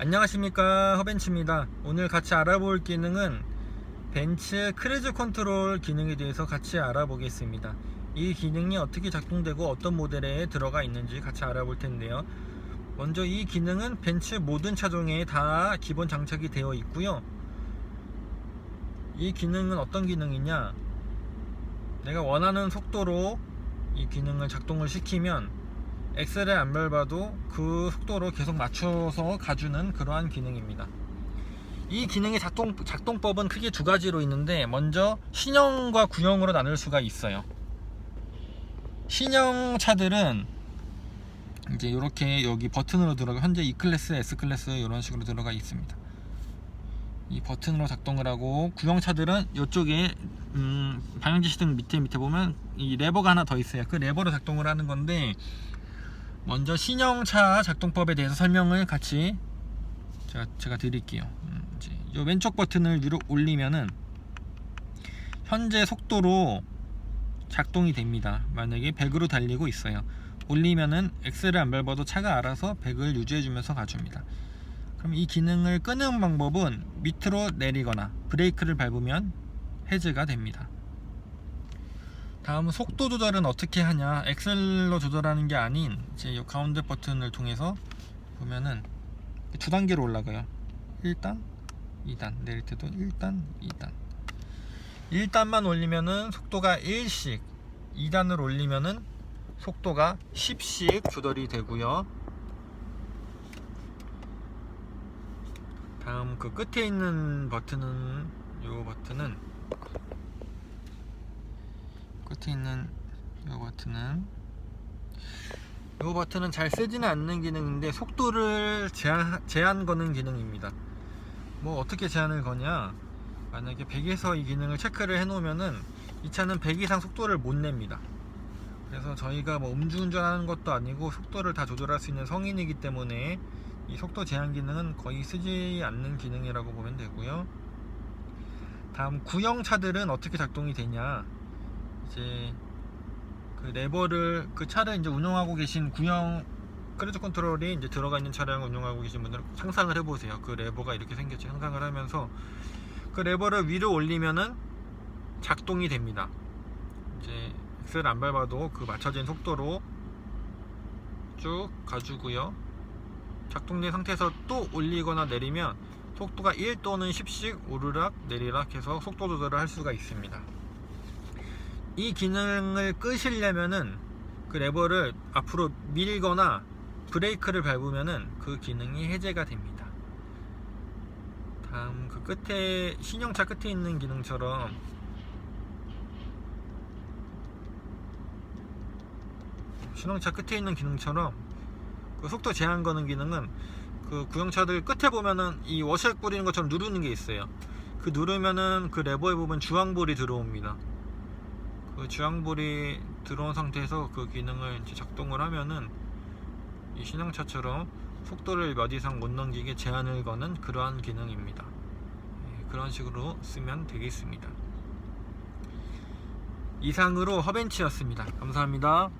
안녕하십니까 허벤츠입니다. 오늘 같이 알아볼 기능은 벤츠 크루즈 컨트롤 기능에 대해서 같이 알아보겠습니다. 이 기능이 어떻게 작동되고 어떤 모델에 들어가 있는지 같이 알아볼 텐데요. 먼저 이 기능은 벤츠 모든 차종에 다 기본 장착이 되어 있고요. 이 기능은 어떤 기능이냐? 내가 원하는 속도로 이 기능을 작동을 시키면 엑셀을 안 밟아도 그 속도로 계속 맞춰서 가주는 그러한 기능입니다. 이 기능의 작동, 작동법은 크게 두 가지로 있는데 먼저 신형과 구형으로 나눌 수가 있어요. 신형 차들은 이제 이렇게 여기 버튼으로 들어가 현재 E 클래스, S 클래스 이런 식으로 들어가 있습니다. 이 버튼으로 작동을 하고 구형 차들은 이쪽에 음, 방향지시등 밑에 밑에 보면 이 레버가 하나 더 있어요. 그 레버로 작동을 하는 건데 먼저 신형차 작동법에 대해서 설명을 같이 제가, 제가 드릴게요. 음, 이 왼쪽 버튼을 위로 올리면은 현재 속도로 작동이 됩니다. 만약에 100으로 달리고 있어요. 올리면은 엑셀을 안 밟아도 차가 알아서 100을 유지해주면서 가줍니다. 그럼 이 기능을 끄는 방법은 밑으로 내리거나 브레이크를 밟으면 해제가 됩니다. 다음 속도 조절은 어떻게 하냐. 엑셀로 조절하는 게 아닌 이제 이 가운데 버튼을 통해서 보면은 두 단계로 올라가요. 1단 2단. 내릴 때도 1단 2단. 1단만 올리면은 속도가 1씩 2단을 올리면은 속도가 10씩 조절이 되고요. 다음 그 끝에 있는 버튼은 이 버튼은 끝에 있는 이 버튼은. 이 버튼은 잘 쓰지는 않는 기능인데 속도를 제한, 제한 거는 기능입니다. 뭐 어떻게 제한을 거냐? 만약에 100에서 이 기능을 체크를 해 놓으면은 이 차는 100 이상 속도를 못 냅니다. 그래서 저희가 뭐 음주운전 하는 것도 아니고 속도를 다 조절할 수 있는 성인이기 때문에 이 속도 제한 기능은 거의 쓰지 않는 기능이라고 보면 되고요. 다음 구형 차들은 어떻게 작동이 되냐 이제 그 레버를 그 차를 이제 운영하고 계신 구형 크루즈 컨트롤이 이제 들어가 있는 차량을 운영하고 계신 분들은 상상을 해보세요. 그 레버가 이렇게 생겼죠. 상상을 하면서 그 레버를 위로 올리면은 작동이 됩니다. 이제 엑셀 안 밟아도 그 맞춰진 속도로 쭉 가주고요. 작동된 상태에서 또 올리거나 내리면 속도가 1 또는 10씩 오르락 내리락 해서 속도 조절을 할 수가 있습니다. 이 기능을 끄시려면은 그 레버를 앞으로 밀거나 브레이크를 밟으면은 그 기능이 해제가 됩니다. 다음 그 끝에 신형차 끝에 있는 기능처럼 신형차 끝에 있는 기능처럼 그 속도 제한 거는 기능은 그 구형차들 끝에 보면은 이 워셔액 뿌리는 것처럼 누르는 게 있어요. 그 누르면은 그 레버에 보면 주황불이 들어옵니다. 그 주황불이 들어온 상태에서 그 기능을 이제 작동을 하면은 이 신형차처럼 속도를 몇 이상 못 넘기게 제한을 거는 그러한 기능입니다. 예, 그런 식으로 쓰면 되겠습니다. 이상으로 허벤치였습니다. 감사합니다.